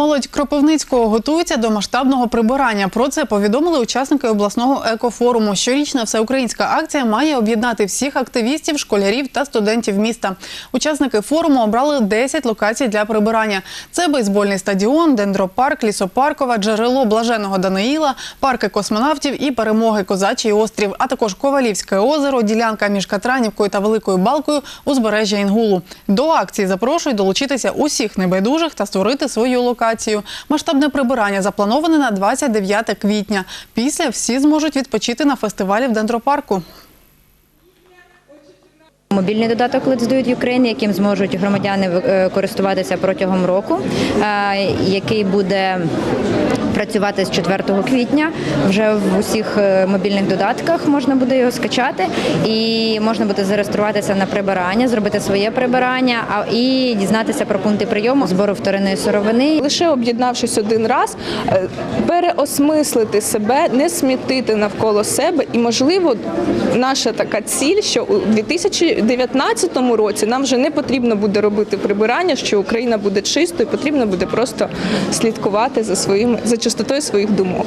Молодь Кропивницького готується до масштабного прибирання. Про це повідомили учасники обласного екофоруму. Щорічна всеукраїнська акція має об'єднати всіх активістів, школярів та студентів міста. Учасники форуму обрали 10 локацій для прибирання. Це бейсбольний стадіон, дендропарк, лісопаркова, джерело блаженого Даниїла, парки космонавтів і перемоги Козачий острів, а також Ковалівське озеро, ділянка між Катранівкою та Великою Балкою, узбережжя Інгулу. До акції запрошують долучитися усіх небайдужих та створити свою локацію. Масштабне прибирання заплановане на 29 квітня. Після всі зможуть відпочити на фестивалі в дендропарку. Мобільний додаток Let's Do It Ukraine, яким зможуть громадяни е, користуватися протягом року, е, який буде працювати з 4 квітня. Вже в усіх е, мобільних додатках можна буде його скачати і можна буде зареєструватися на прибирання, зробити своє прибирання а і дізнатися про пункти прийому збору вторинної сировини. Лише об'єднавшись один раз, переосмислити себе, не смітити навколо себе. І, можливо, наша така ціль, що у 2019 році нам вже не потрібно буде робити прибирання, що Україна буде чистою, потрібно буде просто слідкувати за своїм за чистотою своїх думок.